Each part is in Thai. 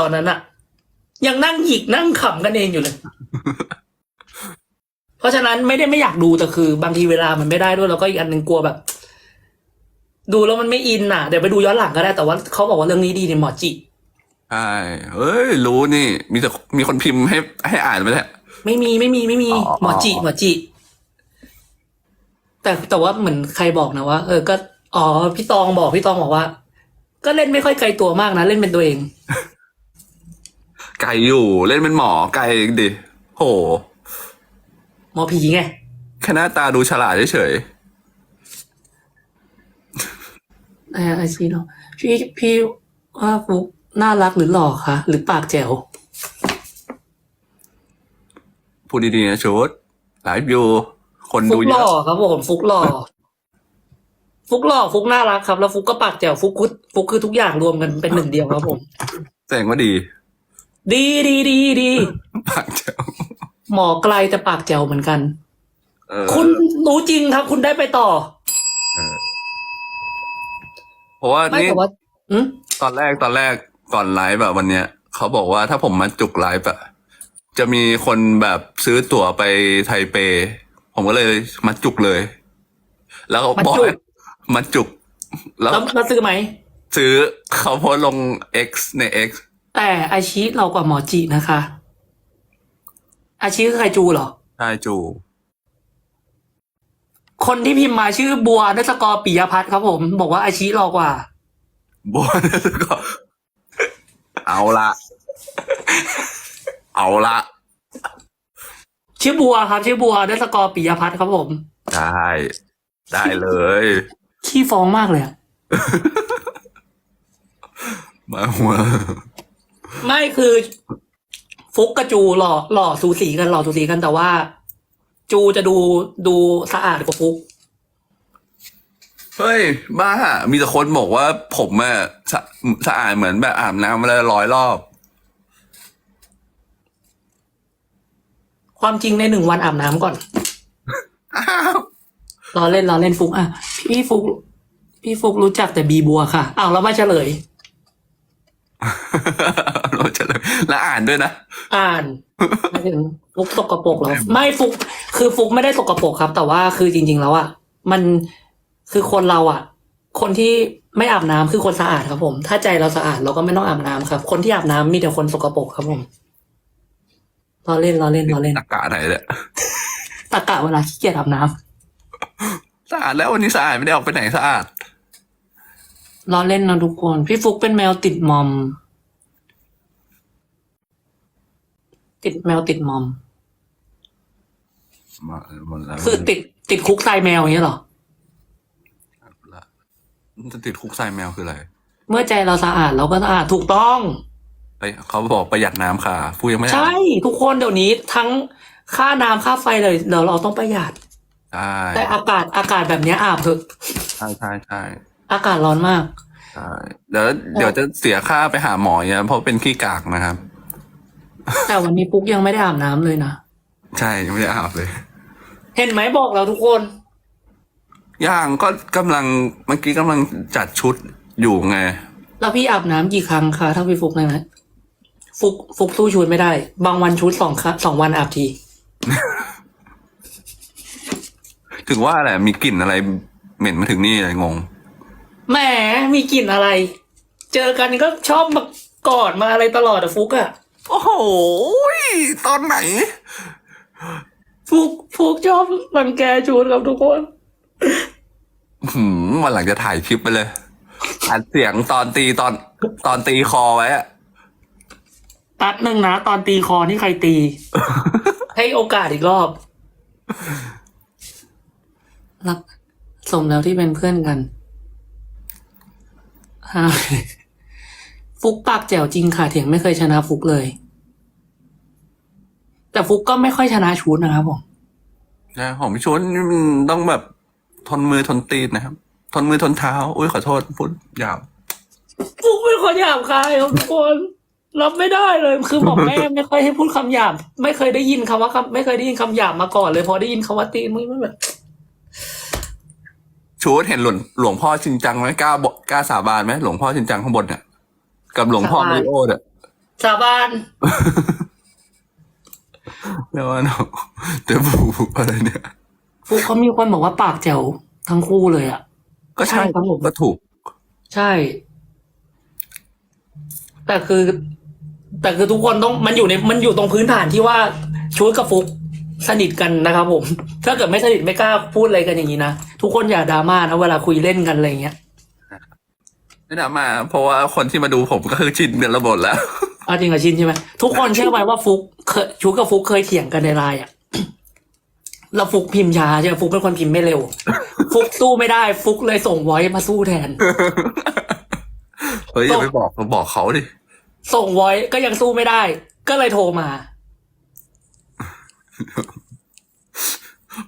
ตอนนั้นอะยังนั่งหยิกนั่งขำกันเองอยู่เลย เพราะฉะนั้นไม่ได้ไม่อยากดูแต่คือบางทีเวลามันไม่ได้ด้วยแล้วก็อีกอันหนึ่งกลัวแบบ ดูแล้วมันไม่อินอะ เดี๋ยวไปดูย้อนหลังก็ได้แต่ว่าเขาบอกว่าเรื่องนี้ดีในหมอจิใช่เฮ้ย รู้นี่ มีแต่มีคนพิมพ์ให้ให้อ่านไปแหละไม่มีไม่มีไม่มีอ๋อหมอจิหมอจิ แต่แต่ว่าเหมือนใครบอกนะว่าเออก็อ๋อพี่ตองบอกพี่ตองบอกว่า ก็เล่นไม่ค่อยไกลตัวมากนะ เล่นเป็นตัวเอง ไก่อยู่เล่นเป็นหมอไก่ดิโหหมอผีไงแค่หน้าตาดูฉลาดเฉยไอ้ไอซีเนาะพี่พี่ว่าฟุกน่ารักหรือหล่อคะหรือปากแจ๋วๆพูดดีๆนะชุดไลฟ์อยู่คนฟุดูกเยหล่ออะครับผมฟุกหล่อฟุกหล่อฟุกน่ารักครับแล้วฟุกก็ปากแจ๋วฟุกคือฟุกคือทุกอย่างรวมกันเป็นหนึ่งเดียวครับผม แสดงว่าดี ดีดีดีดี ปากเจ้าหมอไกลแต่ปากแจ๋วเหมือนกัน เออคุณรู้จริงครับ คุณได้ไปต่อเพราะว่าไม่นี่แต่ว่าอืมตอนแรกตอนแรกก่อนไลฟ์แบบวันเนี้ยเขาบอกว่าถ้าผมมาจุกไลฟ์อะจะมีคนแบบซื้อตั๋วไปไทเป ผมก็เลยมาจุกเลย แล้วก็บอกให้มาจุก แล้วแล้วแล้วซื้อไหม ซื้อเขาโพสต์ลง X ใน X แต่อาชีเรากว่าหมอจีนะคะ อาชีคือใครจูเหรอ ใช่จู คนที่พิมพ์มาชื่อบัวนัสกอร์ปิยพัฒน์ครับผม บอกว่าอาชีเรากว่าบนแล้วก็เอาละเอาละชื่อบัวครับ ชื่อบัวนัสกอร์ปิยพัฒน์ครับผม ได้ ได้เลย ขี้ฟ้องมากเลยอะมาหัว ไม่คือฟุกกับจูหล่อหล่อสูสีกันหล่อสูสีกันแต่ว่า จูจะดูดูสะอาดกว่าฟุก เฮ้ย บ้า มีแต่คนบอกว่าผมอะสะสะอาดเหมือนแบบอาบน้ำมาแล้วร้อยรอบ ความจริงในหนึ่งวันอาบน้ำก่อนอ้าวรอเล่นรอเล่นฟุกอะพี่ฟุก พี่ฟุกรู้จักแต่บีบัวค่ะอ้าวแล้วมาเฉลย เราจะเลย แล้วอ่านด้วยนะ อ่านไม่ถึงฟุกสกปรกเหรอไม่ฟุก คือฟุกไม่ได้สกปรกครับ แต่ว่าคือจริง ๆ แล้วอะมันคือคนเราอะ คนที่ไม่อาบน้ำคือคนสะอาดครับผม ถ้าใจเราสะอาดเราก็ไม่ต้องอาบน้ำครับ คนที่อาบน้ำมีแต่คนสกปรกครับผมรอเล่นรอเล่นรอเล่นอากาศไหนเนี่ยตะกะเวลาขี้เกียจอาบน้ำสะอาดแล้ววันนี้สะอาดไม่ได้ออกไปไหนสะอาดรอเล่นนะทุกคน พี่ฟุกเป็นแมวติดมอม ติดแมวติดมอม มาหมดแล้วคือติดติดคุกทรายแมวอย่างเงี้ยเหรอจะติดคุกใส่แมวคืออะไรเมื่อใจเราสะอาดเราก็สะอาดถูกต้อง ไปเขาบอกประหยัดน้ำค่ะพูดยังไม่ได้ใช่ทุกคนเดี๋ยวนี้ทั้งค่าน้ำค่าไฟเลยเดี๋ยวเราต้องประหยัด ใช่แต่อากาศอากาศแบบเนี้ยอาบเถอะใช่ใช่ใช่อากาศร้อนมาก ใช่เดี๋ยวเดี๋ยวจะเสียค่าไปหาหมอเนี่ยเพราะเป็นขี้กากนะครับ แต่วันนี้ปุ๊กยังไม่ได้อาบน้ำเลยนะ ใช่ยังไม่ได้อาบเลย เห็นไหมบอกเราทุกคน ย่างก็กำลังเมื่อกี้กำลังจัดชุดอยู่ไง แล้วพี่อาบน้ำกี่ครั้งคะถ้าพี่ฟุกเลยนะฟุกฟุกสู้ชุดไม่ได้ บางวันชุดสองครั้งสองวันอาบที ถึงว่าแหละมีกลิ่นอะไรเหม็นมาถึงนี่เลยงง แหมมีกลิ่นอะไร เจอกันก็ชอบมากอดมาอะไรตลอดอะฟุกอะ โอ้โห ตอนไหนฟุกฟุกชอบรังแกชุดครับทุกคน หืมวันหลังจะถ่ายคลิปไปเลยอัดเสียงตอนตีตอนตอนตีคอไว้อะแป๊บหนึ่งนะ ตอนตีคอที่ใครตี ให้โอกาสอีกรอบ รักสมแล้วที่เป็นเพื่อนกันฮะ ฟุกปากแจ๋วจริงค่ะเถียงไม่เคยชนะฟุกเลย แต่ฟุกก็ไม่ค่อยชนะชุดนะครับผมใช่ของพี่ชวนนี่มันต้องแบบทนมือทนตีนนะครับ ทนมือทนเท้า อุ้ยขอโทษพูดหยาบฟุกเป็นคนหยาบคายครับทุกคนรับไม่ได้เลยคือบอกแม่ไม่ค่อยให้พูดคำหยาบ ไม่เคยได้ยินคำว่าคำไม่เคยได้ยินคำหยาบมาก่อนเลยพอได้ยินคำว่าตีนมันแบบชูดเห็นหลวงหลวงพ่อชินจังไหมกล้าบอกกล้าสาบานไหมหลวงพ่อชินจังข้างบนเนี่ย กับหลวงพ่อมาริโอเนี่ยสาบานแล้วว่าน้องเดี๋ยวบูอะไรเนี่ยฟุกเขามีคนบอกว่าปากแจ๋วทั้งคู่เลยอะ ก็ใช่ใช่ครับผมก็ถูก ใช่ แต่คือ แต่คือทุกคนต้องมันอยู่ในมันอยู่ตรงพื้นฐานที่ว่าชุดกับฟุกสนิทกันนะครับผม ถ้าเกิดไม่สนิทไม่กล้าพูดอะไรกันอย่างนี้นะ ทุกคนอย่าดราม่านะเวลาคุยเล่นกันอะไรอย่างเงี้ย ไม่น่ามา เพราะว่าคนที่มาดูผมก็คือชินกันระบบแล้วเอาจริงกับชินใช่ไหมทุกคนเชื่อไหมว่าฟุกเคยชุดกับฟุกเคยเถียงกันในไลน์อะแล้วฟุกพิมพ์ช้าใช่ไหมฟุกเป็นคนพิมพ์ไม่เร็ว ฟุกสู้ไม่ได้ ฟุกเลยส่งไว้มาสู้แทน เฮ้ยอย่าไปบอกบอกเขาดิ ส่งไว้ก็ยังสู้ไม่ได้ ก็เลยโทรมา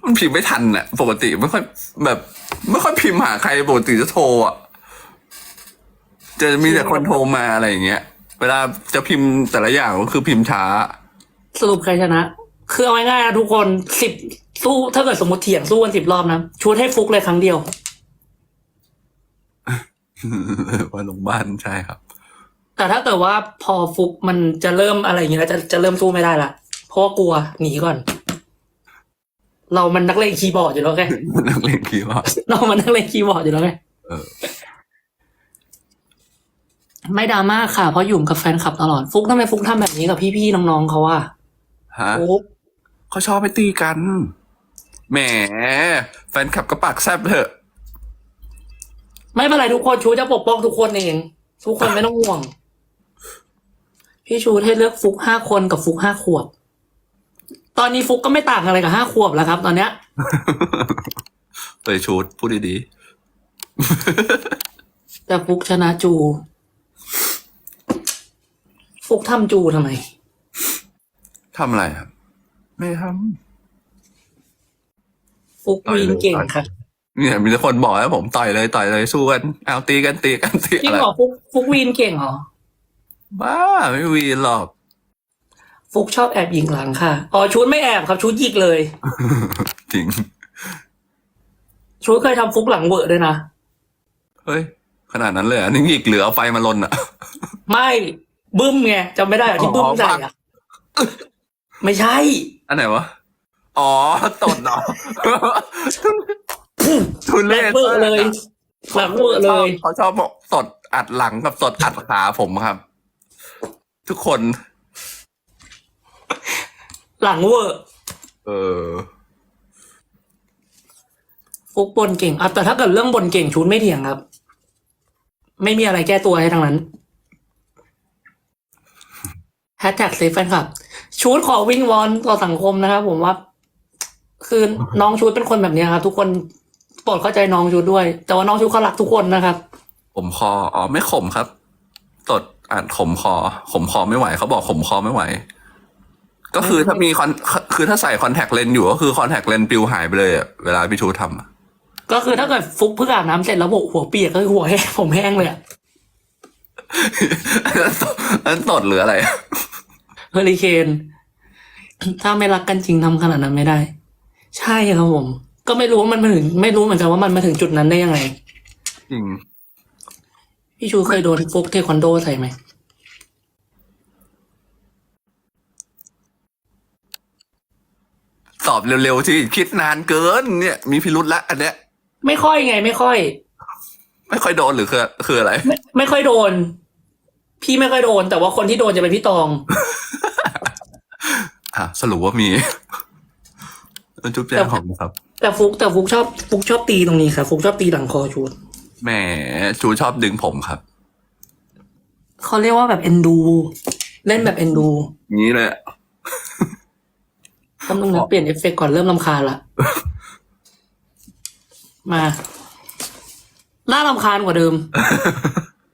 มันพิมพ์ไม่ทันอะ ปกติไม่ค่อยแบบ ไม่ค่อยพิมพ์หาใครปกติจะโทรอะ จะมีแต่คนโทรมาอะไรอย่างเงี้ย เวลาจะพิมพ์แต่ละอย่างก็คือพิมพ์ช้า สรุปใครชนะ คือเอาง่ายๆนะทุกคนสิบสู้ถ้าเกิดสมมติเถียงสู้กันสิบรอบนะชุดให้ฟุกเลยครั้งเดียว ว่าลงบ้านใช่ครับ แต่ถ้าเกิดว่าพอฟุกมันจะเริ่มอะไรอย่างเงี้ยแล้วจะจะเริ่มสู้ไม่ได้ละเพราะว่ากลัวหนีก่อน เรามันนักเลงคีย์บอร์ดอยู่แล้วไงนักเล่นคีย์บอร์ดเรามันนักเลงคีย์บอร์ดอยู่แล้วไงเออ ไม่ดราม่าค่ะ เพราะอยู่กับแฟนคลับตลอดฟุกทำไมฟุกทำแบบนี้กับพี่ๆน้องๆเขาอะฮะฟุกเขาชอบไปตีกัน แหม แฟนคลับก็ปากแซบเถอะ ไม่เป็นไรทุกคนชูจะปกป้องทุกคนเอง ทุกคนไม่ต้องห่วง พี่ชูให้เลือกฟุกห้าคนกับฟุกห้าขวบ ตอนนี้ฟุกก็ไม่ต่างอะไรกับห้าขวบแล้วครับ ตอนเนี้ยเตยชุดพูดดีแต่ฟุกชนะจู ฟุกทำจูทำไมๆทำอะไรครับ ไม่ทฟุกวีนเก่งค่ะำเนี่ยมีแต่คนบอกให้ผมต่อยเลยต่อยเลยสู้กันเอาตีกันตีกันตีจริอะงไรเหรอฟุกฟุกวีนเก่งเหรอบ้าไม่วีนหรอก ฟุกชอบแอบยิงหลังค่ะอ๋อชุดไม่แอบครับชุดยิกเลย จริง ชุดเคยทำฟุกหลังเวอร์ด้วยนะ เฮ้ย ขนาดนั้นเลยเหรอะนี่อีกเหลือเอาไฟมาลนอะ ไม่ บึ้มไงจำไม่ได้เหรอที่บึ้มใส่อะไม่ใช่ อันไหนวะ อ๋อตดเหรอทุหเรลังศเวอร์เลย หลังเวอร์เลย เขาชอบบอกตดอัดหลังกับตดอัดขาผมครับ ทุกคน หลังเวอร์เออฟุกบนเก่งอะแต่ถ้าเกิดเรื่องบนเก่งชุดไม่เถียงครับ ไม่มีอะไรแก้ตัวให้ทั้งนั้น แฮชแท็กเซฟแฟนคลับชุดขอวิ่งวอนต่อสังคมนะครับผมว่า คือน้องชุดเป็นคนแบบนี้ครับทุกคนโปรดเข้าใจน้องชุดด้วย แต่ว่าน้องชุดเขารักทุกคนนะครับ ผมคออ๋อไม่ขมครับตดอ่านขมคอขมคอไม่ไหวเขาบอกขมคอไม่ไหว ก็คือถ้ามีคอนคือถ้าใส่คอนแทคเลนส์อยู่ก็คือคอนแทคเลนส์ปลิวหายไปเลยอะเวลาพี่ชูทำอะก็คือถ้าเกิดฟุกเพิ่งอาบน้ำเสร็จแล้วหัวหัวเปียกก็คือหัวแห้งผมแห้งเลยอะ อันนั้นตดอันนั้นตดหรืออะไรเฮอริเคนถ้าไม่รักกันจริงทำขนาดนั้นไม่ได้ ใช่ครับผม ก็ไม่รู้ว่ามันมาถึง ไม่รู้เหมือนกันว่ามันมาถึงจุดนั้นได้ยังไงจริงพี่ชูเคยโดนฟุกเทควันโดใส่ไหมตอบเร็วๆที่คิดนานเกิน เนี่ย มีพิรุษละอันเนี้ย ไม่ค่อยไง ไม่ค่อย ไม่ค่อยโดนหรือคือคืออะไร ไม่ไม่ค่อยโดน พี่ไม่ค่อยโดน แต่ว่าคนที่โดนจะเป็นพี่ตอง อะสรุปว่ามีจุ๊บแจงของครับ แต่ฟุกแต่ฟุกชอบฟุกชอบตีตรงนี้ค่ะฟุกชอบตีหลังคอชูดแหมจูชอบดึงผมครับเขาเรียกว่าแบบเอ็นดู เล่นแบบเอ็นดูงี้เลยอะกำลังนะเปลี่ยนเอฟเฟกต์ก่อนเริ่มลำคาญละมา น่าลำคาญกว่าเดิม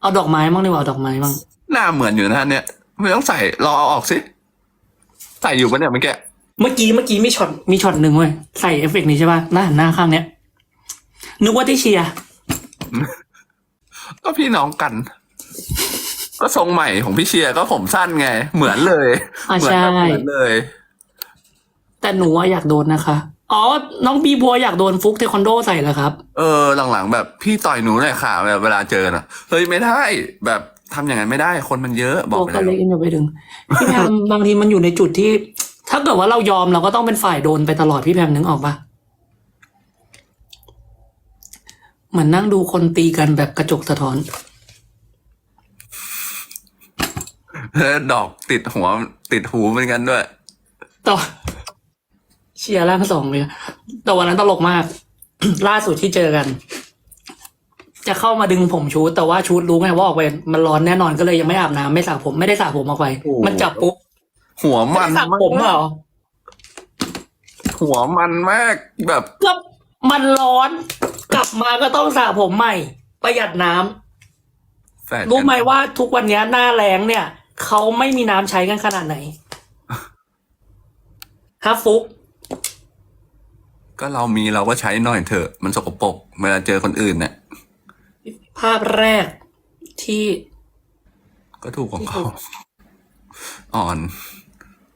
เอาดอกไม้บ้างดีกว่าเอาดอกไม้บ้างหน้าเหมือนอยู่นะเนี่ยไม่ต้องใส่รอเอาออกสิใส่อยู่ปะเนี่ยเมื่อกี้เมื่อกี้เมื่อกี้มีช็อตมีช็อตหนึ่งเว้ยใส่เอฟเฟกต์นี้ใช่ป่ะหน้าหันหน้าข้างเนี้ยนึกว่าที่เชียร์ก็พี่น้องกัน ก็ทรงใหม่ของพี่เชียร์ก็ผมสั้นไง เหมือนเลย อ่าเหมืนใช่ แบบเหมือนเลย แต่หนูอะอยากโดนนะคะ อ๋อ น้องบีบัวอยากโดนฟุกเทควันโดใส่เหรอครับ เออหลังๆ แบบพี่ต่อยหนูหน่อยค่ะแบบเวลาเจอน่ะเฮ้ยไม่ได้แบบทำอย่างนั้นไม่ได้คนมันเยอะบอตักวไปก็แล้วเล็กอย่าไปดึง พี่แพม บางทีมันอยู่ในจุดที่ ถ้าเกิดว่าเรายอมเราก็ต้องเป็นฝ่ายโดนไปตลอดพี่แพมนึกออกปะเหมือนนั่งดูคนตีกันแบบกระจกสะท้อนแล้วดอกติดหัวติดหูเหมือนกันด้วย ต่อ เชียร์ล่างสองเลยแต่วันนั้นตลกมาก ล่าสุดที่เจอกัน จะเข้ามาดึงผมชูดแต่ว่าชูดรู้ไงว่าออกไปมันร้อนแน่นอนก็เลยยังไม่อาบน้ำไม่สระผมไม่ได้สระผมออกไปโอ้โหมันจับปุ๊บหัวมันไได้สระผมเหรอหัวมันมากแบบก็มันร้อน กลับมาก็ต้องสระผมใหม่ ประหยัดน้ำแฝดกันรู้ไหมว่าทุกวันนี้หน้าแรงเนี่ยเขาไม่มีน้ำใช้กันขนาดไหนฮะฟุก ก็เรามีเราก็ใช้หน่อยเถอะ มันสกปรกเวลาเจอคนอื่นเนี่ยภาพแรกที่ก็ถูกของเขาอ่อน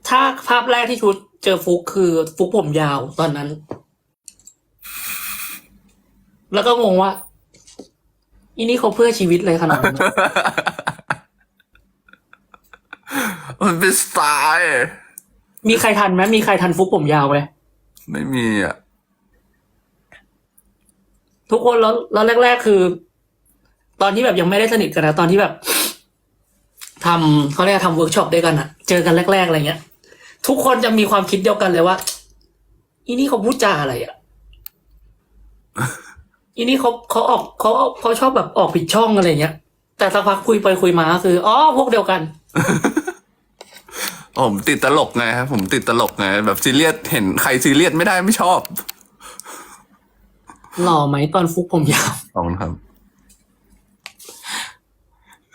ถ้าภาพแรกที่ชุดเจอฟุกคือ ฟุกผมยาวตอนนั้น แล้วก็งงว่าอีนี่เขาเพื่อชีวิตเลยขนาดนั้นมันเป็นสไตล์มีใครทันไหมมีใครทันฟุกผมยาวไหมไม่มีอะ ทุกคนแล้วแล้วแรก ๆ คือ ตอนที่แบบยังไม่ได้สนิทกันนะตอนที่แบบทำเขาเรียกทำเวิร์กช็อปด้วยกันอะเจอกันแรก ๆอะไรเงี้ย ทุกคนจะมีความคิดเดียวกันเลยว่าอีนี่เขาพูดจาอะไรอะอีนี่เขาเขาออกเขาเขาชอบแบบออกผิดช่องอะไรเงี้ย แต่สักพักคุยไปคุยมาก็คืออ๋อพวกเดียวกัน ผมติดตลกไงครับผมติดตลกไงแบบซีเรียสเห็นใครซีเรียสไม่ได้ไม่ชอบ หล่อไหมตอนฟุกผมยาวขอบคุณครับ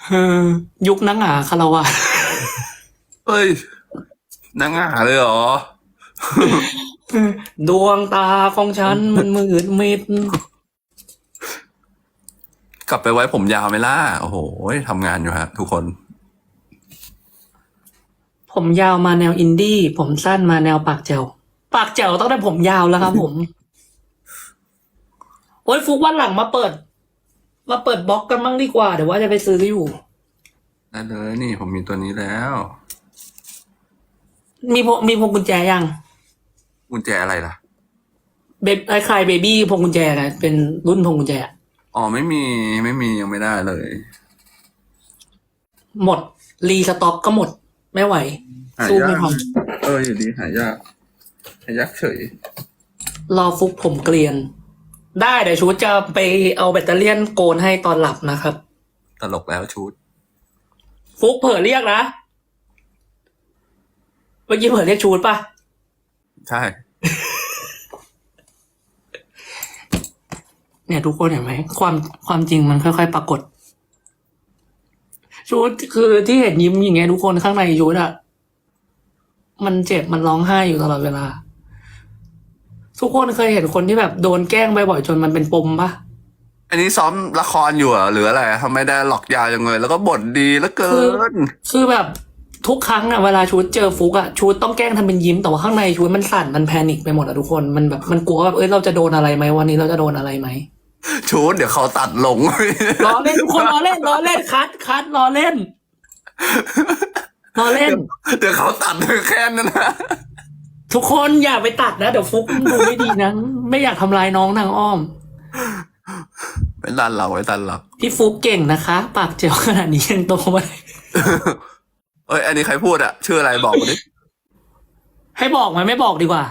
เออยุคนังหงาคาราวะเฮ้ยนางหาเลยเหรอ ดวงตาของฉันมันมืดมิด กลับไปไว้ผมยาวไหมล่ะ โอ้โหทำงานอยู่ฮะ ทุกคน ผมยาวมาแนวอินดี้ ผมสั้นมาแนวปากแจ๋วปากแจ๋วต้องได้ผมยาวแล้วครับผม โอ้ยฟุกวันหลังมาเปิด มาเปิดบล็อกกันบ้างดีกว่า เดี๋ยวว่าจะไปซื้ออยู่ได้เลยนี่ผมมีตัวนี้แล้ว มีพวงมีพวงกุญแจยังกุญแจอะไรล่ะเบบี้ไอ้คลายเบบี้พวงกุญแจนะเป็นรุ่นพวงกุญแจอ๋อไม่มีไม่มียังไม่ได้เลย หมดรีสต็อกก็หมด ไม่ไหว หาสู้ยาไม่กทันเอออยู่ดีหายากหายากเฉย รอฟุกผมเกลียน ได้เดี๋ยวชูจะไปเอาแบตเตอรี่ยนโกนให้ตอนหลับนะครับ ตลกแล้วชุดฟุกเผลอเรียกนะเมื่อกี้เผลอเรียกชูดปะใช่ เนี่ยทุกคนเห็นไหมความความจริงมันค่อยๆปรากฏ ชูดคือที่เห็นยิ้มอย่างเงี้ยทุกคนข้างในชูดอะมันเจ็บมันร้องไห้อยู่ตลอดเวลา ทุกคนเคยเห็นคนที่แบบโดนแกล้งบ่อยๆจนมันเป็นปมปะอันนี้ซ้อมละครอยู่เหรอหรืออะไรทำไมได้หลอกยาวจังเลย แล้วก็บทดีแล้วเกิน คือแบบทุกครั้งอะเวลาชูดเจอฟุกอะชูดต้องแกล้งทำเป็นยิ้มแต่ว่าข้างในชูดมันสั่นมันแพนิคไปหมดอะทุกคนมันแบบมันกลัวว่าแบบเอ้ยเราจะโดนอะไรไหมวันนี้เราจะโดนอะไรไหมชุดเดี๋ยวเขาตัดลงล้อเล่นทุกคนล้อเล่นล้อเล่นคัดคัดล้อเล่นล้อเล่น เดี๋ยวเขาตัดแค่นั้นนะ ทุกคนอย่าไปตัดนะ เดี๋ยวฟุกดูไม่ดีนะ ไม่อยากทำลายน้องทางอ้อม ไม่ตันเราไม่ตันเราพี่ฟุกเก่งนะคะ ปากเจียวขนาดนี้ยังโตมาได้เอ้ย อันนี้ใครพูดอะชื่ออะไรบอกมาดิให้บอกไหมไม่บอกดีกว่า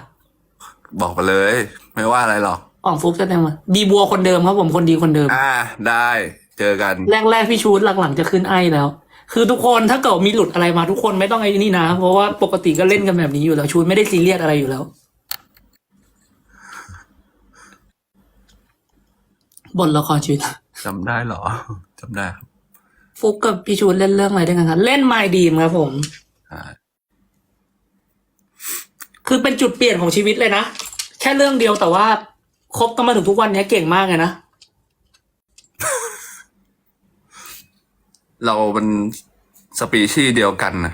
บอกไปเลย ไม่ว่าอะไรหรอกอ่องฟุกจะได้มาบีบัวคนเดิมครับผมคนดีคนเดิม อ่า ได้ เจอกัน แรกๆพี่ชูดหลังๆจะขึ้นไอแล้ว คือทุกคนถ้าเกิดมีหลุดอะไรมาทุกคนไม่ต้องไอ้นี่นะ เพราะว่าปกติก็เล่นกันแบบนี้อยู่แล้วชูดไม่ได้ซีเรียสอะไรอยู่แล้วบทละครชีวิตจำได้เหรอจำได้ครับฟุกกับพี่ชูดเล่นเรื่องอะไรด้วยกันครับเล่นไมดีมครับผมใช่คือเป็นจุดเปลี่ยนของชีวิตเลยนะ แค่เรื่องเดียวแต่ว่าคบกันมาถึงทุกวันนี้เก่งมากเลยนะ เราเป็นสปีชีส์เดียวกันนะ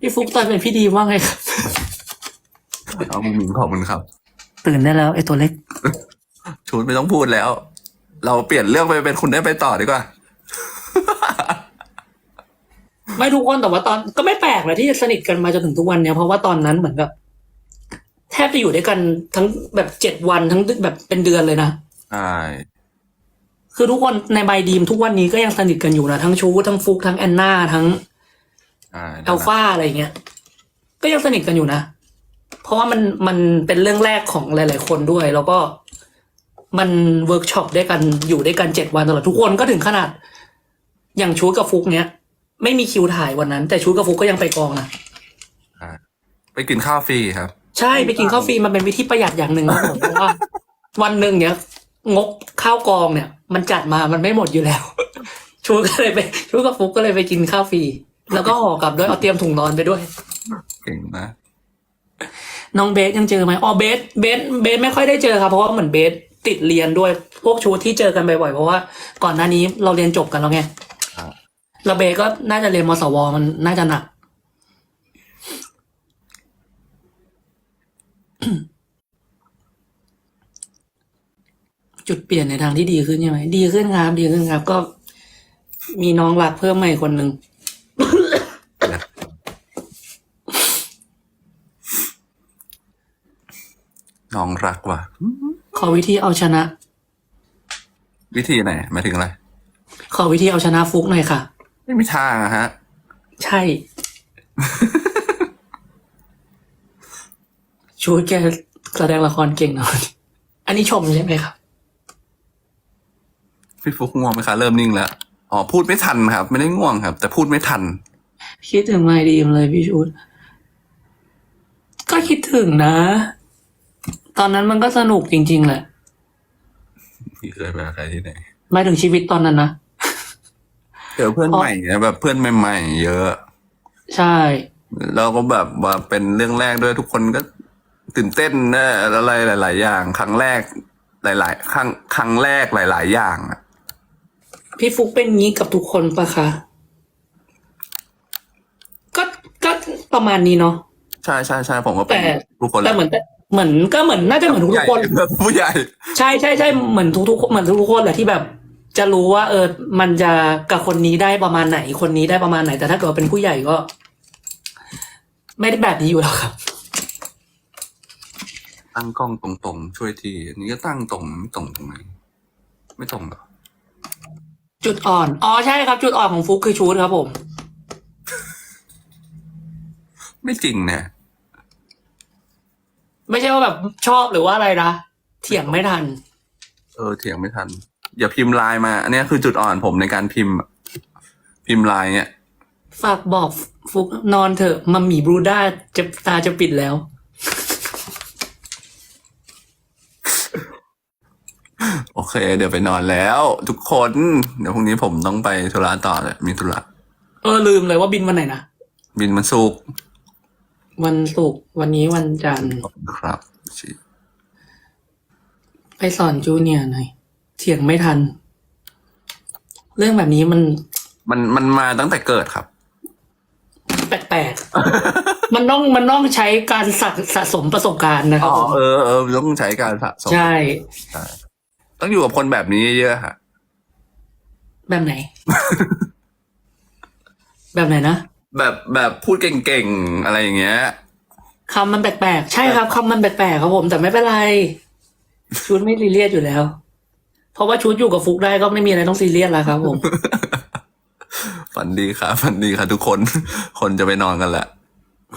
พี่ฟุกตอนเป็นพี่ดีว่าไงครับ เอามุมมิงขอบคุณครับ ตื่นได้แล้วไอ้ตัวเล็กชุดไม่ต้องพูดแล้ว เราเปลี่ยนเรื่องไปเป็นคุณได้ไปต่อดีกว่า ไม่ทุกคนแต่ว่าตอนก็ไม่แปลกเลยที่จะสนิทกันมาจนถึงทุกวันเนี้ยเพราะว่าตอนนั้นเหมือนกับแทบจะอยู่ด้วยกันทั้งแบบเจ็ดวันทั้งแบบเป็นเดือนเลยนะ ใช่ คือทุกคนในใบดีมทุกวันนี้ก็ยังสนิทกันอยู่นะทั้งชูทั้งฟุกทั้งแอนนาทั้งใช่อัลฟาอะไรเงี้ย ก็ยังสนิทกันอยู่นะ เพราะว่ามันมันเป็นเรื่องแรกของหลาย ๆ คนด้วย แล้วก็มันเวิร์กช็อปด้วยกันอยู่ด้วยกันเจ็ดวันตลอดทุกคนก็ถึงขนาด อย่างชูกับฟุกเนี้ย ไม่มีคิวถ่ายวันนั้น แต่ชูกับฟุกก็ยังไปกองนะไปกินข้าวฟรีครับ ใช่ไปกินข้าวฟรีมันเป็นวิธีประหยัดอย่างหนึ่งนะผมเพราะว่า วันหนึ่งเนี้ย งบข้าวกองเนี่ย มันจัดมามันไม่หมดอยู่แล้ว ชูก็เลยไปชูกับฟุกก็เลยไปกินข้าวฟรีแล้วก็ห่อกลับด้วยเอาเตรียมถุงนอนไปด้วย เก่งมากน้องเบสยังเจอไหมอ๋อเบสเบสเบสไม่ค่อยได้เจอครับเพราะว่าเหมือนเบสติดเรียนด้วยพวกชูที่เจอกันบ่อยๆเพราะว่าก่อนหน้านี้เราเรียนจบกันแล้วไงครับแล้วเบสก็น่าจะเรียนมสวมันน่าจะหนัก จุดเปลี่ยนในทางที่ดีขึ้นใช่ไหมดีขึ้นครับ ดีขึ้นครับ ก็มีน้องรักเพิ่มใหม่คนหนึ่งน้องรักว่ะ ขอวิธีเอาชนะ วิธีไหนหมายถึงอะไร ขอวิธีเอาชนะฟุกหน่อยค่ะ ไม่มีทางอะฮะ ใช่ช่วยแกแสดงละครเก่งหน่อย อันนี้ชมใช่ไหมครับ พี่ฟุกง่วงไหมคะเริ่มนิ่งแล้วอ๋อพูดไม่ทันครับ ไม่ได้ง่วงครับ แต่พูดไม่ทัน คิดถึงไมดีมเลยพี่ชุด ก็คิดถึงนะ ตอนนั้นมันก็สนุกจริง ๆ แหละพี่เคยไปกับใครที่ไหนหมายถึงชีวิตตอนนั้นนะเจอเพื่อนอ๋อใหม่นะแบบเพื่อนใหม่ๆเยอะ ใช่แล้วก็แบบว่าเป็นเรื่องแรกด้วยทุกคนก็ตื่นเต้นนะอะไรหลาย ๆ อย่าง ครั้งแรก หลาย ๆ ครั้งครั้งแรกหลาย ๆ อย่างอะ พี่ฟุกเป็นงี้กับทุกคนปะคะก็ก็ประมาณนี้เนาะใช่ใช่ใช่ผมก็เป็นแต่ทุกคนแต่เหมือนแต่เหมือนก็เหมือนน่าจะเหมือนทุกๆคนผู้ใหญ่ ใช่ใช่ใช่เหมือนทุกๆเหมือนทุกๆคนแหละที่แบบ จะรู้ว่า เออ มันจะกับคนนี้ได้ประมาณไหน คนนี้ได้ประมาณไหนแต่ถ้าเกิดว่าเป็นผู้ใหญ่ก็ ไม่ได้แบบนี้อยู่แล้วครับ ตั้งกล้องตรงๆ ช่วยทีอันนี้ก็ตั้งตรงไม่ตรงตรงไหนไม่ตรงเหรอ จุดอ่อน อ๋อใช่ครับ จุดอ่อนของฟุกคือชูดครับผม ไม่จริงเนี่ยไม่ใช่ว่าแบบชอบหรือว่าอะไรนะ เถียงไม่ทัน เออเถียงไม่ทัน อย่าพิมพ์ไลน์มา อันเนี้ยคือจุดอ่อนผมในการพิมพ์ พิมพ์ไลน์เนี่ย ฝากบอกฟุกนอนเถอะมัมหมี่บรูด้าจะตาจะปิดแล้ว โอเค เดี๋ยวไปนอนแล้ว ทุกคน เดี๋ยวพรุ่งนี้ผมต้องไปธุระต่อเลยมีธุระเออลืมเลยว่าบินวันไหนนะบินมันสุกร์วันศุกร์วันนี้วันจันทร์ครับไปสอนจูเนียร์หน่อยเถียงไม่ทัน เรื่องแบบนี้มันมันมันมาตั้งแต่เกิดครับ แปลกๆ มันต้องมันต้องใช้การสะสะสมประสบการณ์นะครัอ๋บอผมเออเออต้องใช้การสะสมใช่ ใช่ ต้องอยู่กับคนแบบนี้เยอะๆฮะแบบไหน แบบไหนนะ แบบแบบพูดเก่งๆ อะไรอย่างเงี้ยคำมันแปลกๆ ใช่ครับคำมันแปลกๆครับผมแต่ไม่เป็นไร ชุดไม่ซีเรียสอยู่แล้ว เพราะว่าชุดอยู่กับฟุกได้ก็ไม่มีอะไรต้องซีเรียสแล้วครับผม ฝันดีครับฝันดีครับทุกคน คนจะไปนอนกันแหละ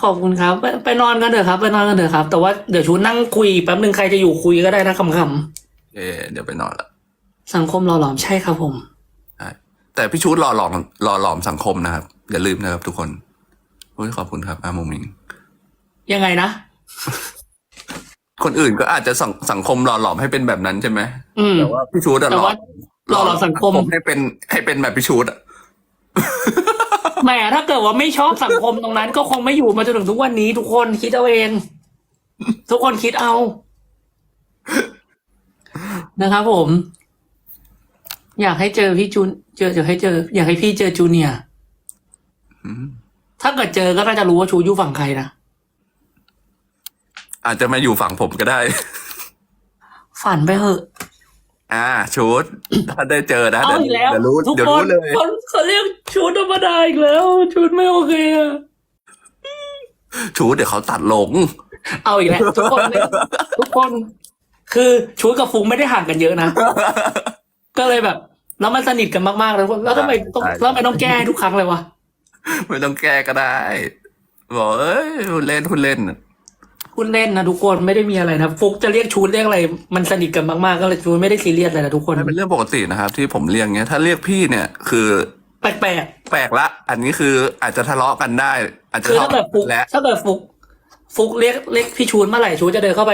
ขอบคุณครับไปไปนอนกันเถอะครับ ไปนอนกันเถอะครับ แต่ว่าเดี๋ยวชุดนั่งคุยแป๊บหนึ่งใครจะอยู่คุยก็ได้นะคำ เออเดี๋ยวไปนอนละๆสังคมหล่อหลอมใช่ครับผมใช่แต่พี่ชูดหล่อหลอมหล่อหลอมสังคมนะครับ อย่าลืมนะครับทุกคนโอ้ยขอบคุณครับอาโมมิง ยังไงนะ คนอื่นก็อาจจะสังสังคมหล่อหลอมให้เป็นแบบนั้นใช่ไหมอืมแต่ว่าพี่ชูดอะแต่หล่อว่า หล่อหลอมสังคม ให้เป็นให้เป็นแบบพี่ชูดอะแหมถ้าเกิดว่าไม่ชอบสังคมตรงนั้น ก็คงไม่อยู่มาจนถึงทุกวันนี้ ทุกคนคิดเอาเอง ทุกคนคิดเอา นะครับผม อยากให้เจอพี่จูน เจออยากให้เจอ อยากให้พี่เจอจูเนียร์อืมถ้าเกิดเจอก็น่าจะรู้ว่าชูอยู่ฝั่งใครนะอาจจะมาอยู่ฝั่งผมก็ได้ ฝันไปเหอะ อ่าชุดถ้าได้เจอนะเอาเดี๋ยวอีกแล้วเดี๋ยวรู้ทุกเดี๋ยวคนรู้เลยคนเขาเรียกชุดธรรมดาอีกแล้วชุดไม่โอเคอะชุดเดี๋ยวเขาตัดลง เอาอีกแล้วทุกคนไม่ทุกคน คือชุดกับฟุงไม่ได้ห่างกันเยอะนะ ก็เลยแบบ แล้วมันสนิทกันมากๆแล้วแล้วทำไมต้องใช่แล้วทำไมต้องแก้ให้ทุกครั้งเลยวะไม่ต้องแก้ก็ได้บอกเอ้ยคุณเล่นคุณเล่นคุณเล่นนะทุกคนไม่ได้มีอะไรนะฟุกจะเรียกชุดเรียกอะไร มันสนิทกันมากๆก็เลยชุดไม่ได้ซีเรียสเลยนะทุกคนมันเป็นเรื่องปกตินะครับ ที่ผมเรียกเงี้ย ถ้าเรียกพี่เนี่ยคือแปลกแปลกละ อันนี้คืออาจจะทะเลาะกันได้ อาจๆจะคือทะถ้าเกิดเลาะฟุกและถ้าเกิดฟุกฟุกเรียกเรียกพี่ชูนเมื่อไหร่ชูนจะเดินเข้าไป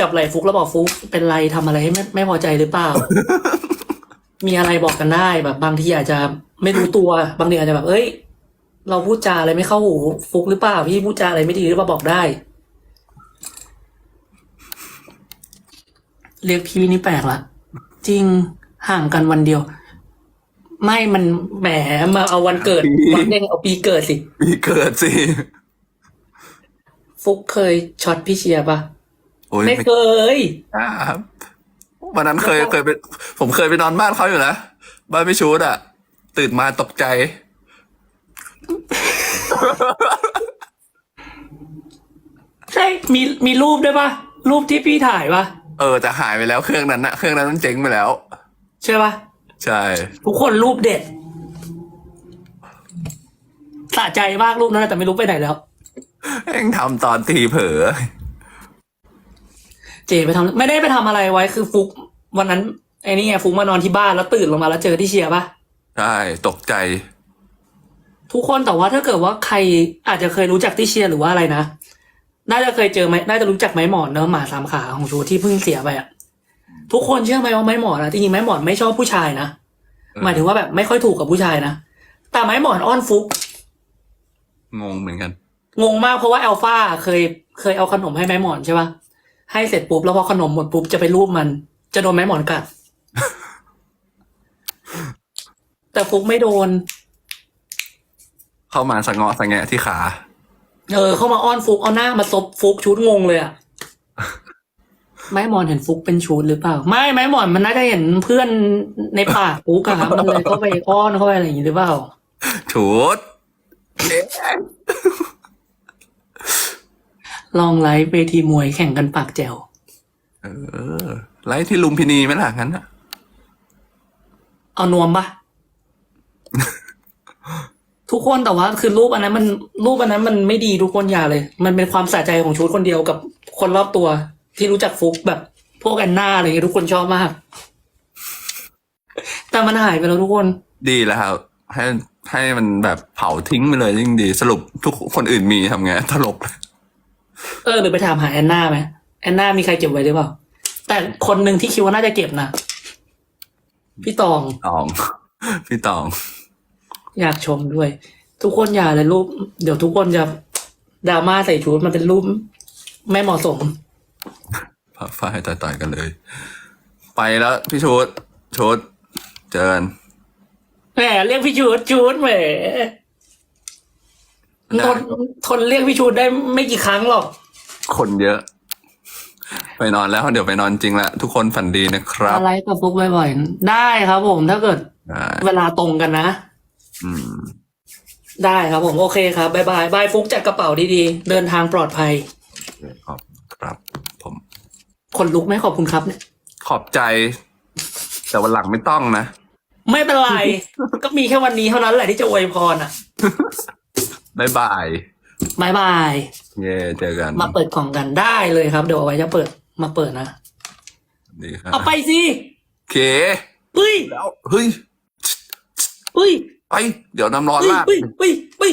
จับไหล่ฟุกแล้วบอกฟุกเป็นไรทำอะไรให้ไม่ไม่พอใจหรือเปล่า มีอะไรบอกกันได้แบบ บางทีอาจจะไม่รู้ตัว บางทีอาจจะแบบ เอ้ย เราพูดจาอะไรไม่เข้าหูฟุกหรือเปล่าพี่พูดจาอะไรไม่ดีหรือเปล่าบอกได้ เรียกพี่นี่แปลกละจริงห่างกันวันเดียว ไม่มันแหมมาเอาวันเกิดวันเด้งเอาปีเกิดสิพี่เกิดสิฟุกเคยช็อตพี่เชียร์ปะ โอ้ยไม่เคยครับวันนั้นเคยเคยไปผมเคยไปนอนบ้านเขาอยู่นะบ้านพี่ชูดอะ ตื่นมาตกใจ ใช่มีมีรูปด้วยปะรูปที่พี่ถ่ายปะเออแต่หายไปแล้วเครื่องนั้นนะเครื่องนั้นมันเจ๊งไปแล้ว ใช่ปะใช่ ทุกคนรูปเด็ดสะใจมากรูปนั้นนะแต่ไม่รู้ไปไหนแล้วเองทำตอนทีเผลอ เจไปทำไม่ได้ไปทำอะไรไว้คือฟุก วันนั้นไอ้นี่ไงฟุกมานอนที่บ้านแล้วตื่นลงมาแล้วเจอที่เชียร์ปะใช่ตกใจ ทุกคนแต่ว่าถ้าเกิดว่าใครอาจจะเคยรู้จักที่เชียร์หรือว่าอะไรนะน่าจะเคยเจอไหมน่าจะรู้จักไม้หมอนเนอะหมาสามขาของชูที่เพิ่งเสียไปอะทุกคนเชื่อไหมว่าไม้หมอนอะจริงๆไม้หมอนไม่ชอบผู้ชายนะเออหมายถึงว่าแบบไม่ค่อยถูกกับผู้ชายนะแต่ไม้หมอนอ้อนฟุก งงเหมือนกัน งงมากเพราะว่าแอลฟาเคยเคยเอาขนมให้ไม้หมอนใช่ปะ ให้เสร็จปุ๊บแล้วพอขนมหมดปุ๊บจะไปรูปมัน จะโดนไม้หมอนกัด แต่ฟุกไม่โดน เข้ามาสะเงาะสะแงะที่ขา เออ เข้ามาอ้อนฟุกเอาหน้ามาซบฟุกชุดงงเลยอะไม้หมอนเห็นฟุกเป็นชุดหรือเปล่า ไม่ไม้หมอนมันน่าจะเห็นเพื่อนในปากฟุกอะครับมันเลยเข้าไปอ้อนเข้าไปอะไรอย่างนี้หรือเปล่าชุด ลองไลฟ์เวทีมวยแข่งกันปากแจ๋วเออ ไลฟ์ที่ลุมพินีไหมล่ะงั้นอะเอานวมปะ ทุกคนแต่ว่า คือรูปอันนั้นมันรูปอันนั้นมันไม่ดีทุกคนอย่าเลย มันเป็นความสะใจของชุดคนเดียวกับคนรอบตัว ที่รู้จักฟุกแบบ พวกแอนนาอะไรเงี้ยทุกคนชอบมาก แต่มันหายไปแล้วทุกคน ดีแล้วครับให้ให้มันแบบเผาทิ้งไปเลยยิ่งดี สรุปทุกคนอื่นมีทำไงตลก เออหรือไปถามหาแอนนาไหมแอนนามีใครเก็บไว้หรือเปล่า แต่คนหนึ่งที่คิดว่าน่าจะเก็บนะพี่ตอง ตอง พี่ตอง อยากชมด้วย ทุกคนอย่าเลยรูป เดี๋ยวทุกคนจะดราม่าใส่ชุดมันเป็นรูป ไม่เหมาะสมพับฝ้ายต่อยๆกันเลย ไปแล้วพี่ชุดชุดเจอกัน แหมเรียกพี่ชูดชูดแหม ทนทนเรียกพี่ชูดได้ไม่กี่ครั้งหรอก คนเยอะ ไปนอนแล้วเดี๋ยวไปนอนจริงละทุกคนฝันดีนะครับ อะไรกับฟุกบ่อยๆ ได้ครับผมถ้าเกิดได้เวลาตรงกันนะอืมได้ครับผมโอเคครับบายบายบายฟุกจัดกระเป๋าดีๆ เดินทางปลอดภัยขอบครับ ผมคนลุกไหมขอบคุณครับเนี่ยขอบใจ แต่วันหลังไม่ต้องนะ ไม่เป็นไร ก็มีแค่วันนี้เท่านั้นแหละที่จะอวยพรอะ บ๊ายบายบายบายเย่เจอกันมาเปิดกล่องกันได้เลยครับ เดี๋ยวเอาไว้จะเปิดมาเปิดนะดีครับเอาไปสิโอเคเฮ้ยแล้วเฮ้ยเฮ้ยไปเดี๋ยวน้ำร้อนเฮ้ยลากเฮ้ยเฮ้ย